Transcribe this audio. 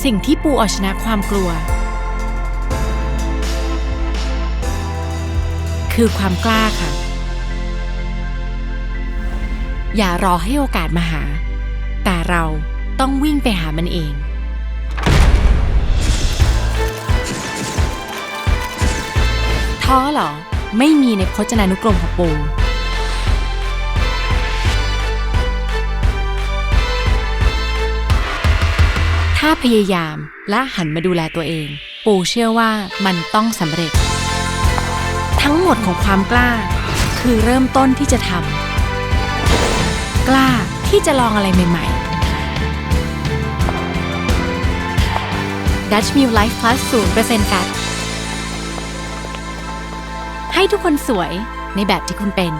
สิ่งที่ปูเอาชนะความกลัว คือความกล้าค่ะ อย่ารอให้โอกาสมาหา แต่เราต้องวิ่งไปหามันเองท้อเหรอ ไม่มีในพจนานุกรมของปู ถ้าพยายามและหันมาดูแลตัวเอง ปูเชื่อว่ามันต้องสำเร็จ ทั้งหมดของความกล้า คือเริ่มต้นที่จะทำกล้าที่จะลองอะไรใหม่ๆ Dutch Mill Life Plus 0%กัดให้ทุกคนสวยในแบบที่คุณเป็น